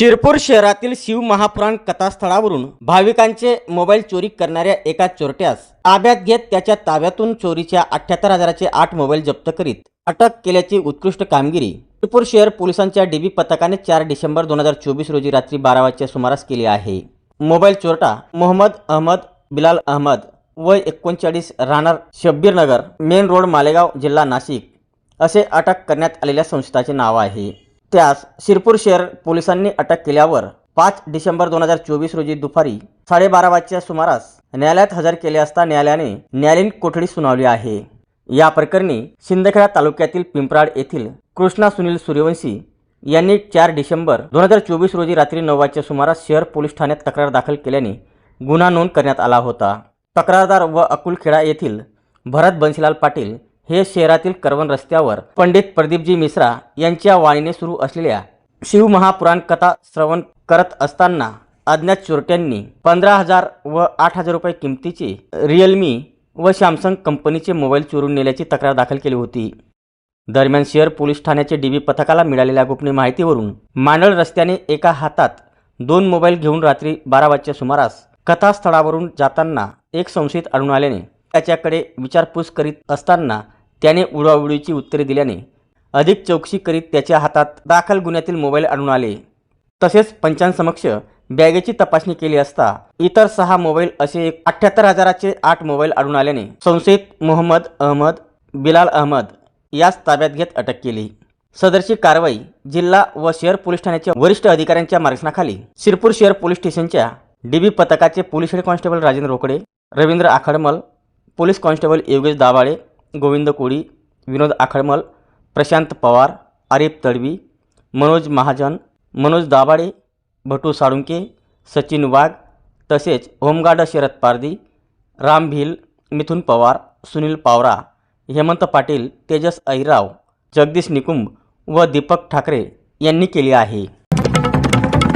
शिरपूर शहरातील शिव महापुराण कथास्थळावरून भाविकांचे मोबाईल चोरी करणाऱ्या एका चोरट्यास ताब्यात घेत त्याच्या ताब्यातून चोरीच्या अठ्याहत्तर हजाराचे आठ मोबाईल जप्त करीत अटक केल्याची उत्कृष्ट कामगिरी. शिरपूर शहर पोलिसांच्या डीबी पथकाने चार डिसेंबर दोन हजार चोवीस रोजी रात्री बारा वाजच्या सुमारास केली आहे. मोबाईल चोरटा मोहम्मद अहमद बिलाल अहमद वय एकोणचाळीस राहणार शब्बीरनगर मेन रोड मालेगाव जिल्हा नाशिक असे अटक करण्यात आलेल्या संस्थाचे नाव आहे. त्यास शिरपूर शहर पोलिसांनी अटक केल्यावर पाच डिसेंबर दोन हजार चोवीस रोजी दुपारी साडेबारा वाजच्या सुमारास न्यायालयात हजर केले असता न्यायालयाने न्यायालयीन कोठडी सुनावली आहे. या प्रकरणी शिंदखेडा तालुक्यातील पिंपराड येथील कृष्णा सुनील सूर्यवंशी यांनी चार डिसेंबर दोन हजार चोवीस रोजी रात्री नऊ वाजच्या सुमारास शहर पोलीस ठाण्यात तक्रार दाखल केल्याने गुन्हा नोंद करण्यात आला होता. तक्रारदार व अकुलखेडा येथील भरत बन्सीलाल पाटील हे शहरातील करवण रस्त्यावर पंडित प्रदीपजी मिश्रा यांच्या वाणीने सुरू असलेल्या शिवमहापुराण कथा श्रवण करत असताना अज्ञात चोरट्यांनी पंधरा हजार व आठ हजार रुपये किमतीचे रिअलमी व सॅमसंग कंपनीचे मोबाईल चोरून नेल्याची तक्रार दाखल केली होती. दरम्यान शहर पोलीस ठाण्याचे डीबी पथकाला मिळालेल्या गोपनीय माहितीवरून मांडळ रस्त्याने एका हातात दोन मोबाईल घेऊन रात्री बारा वाजच्या सुमारास कथास्थळावरून जाताना एक संशयित आढळून आल्याने त्याच्याकडे विचारपूस करीत असताना त्याने उडवाउडवीची उत्तरे दिल्याने अधिक चौकशी करीत त्याच्या हातात दाखल गुन्ह्यातील मोबाईल आणून आले. तसेच पंचांसमक्ष बॅगेची तपासणी केली असता इतर सहा मोबाईल असे अठ्ठ्याहत्तर हजाराचे आठ मोबाईल आढळून आल्याने संशयित मोहम्मद अहमद बिलाल अहमद यास ताब्यात घेत अटक केली. सदरची कारवाई जिल्हा व शहर पोलीस ठाण्याच्या वरिष्ठ अधिकाऱ्यांच्या मार्गदर्शनाखाली शिरपूर शहर पोलीस स्टेशनच्या डीबी पथकाचे police head constable Rajendra Rokade Ravindra Akhadmal police constable Yogesh Dabhale Govind Koli Vinod Akhadmal Prashant Pawar Arif Tadvi Manoj Mahajan Manoj Dabhade Bhatu Salunke Sachin Wagh तसेच होमगार्ड शरद पारदी राम भिल मिथुन पवार सुनील पावरा हेमंत पाटील तेजस ऐराव जगदीश निकुंब व दीपक ठाकरे यांनी केली आहे.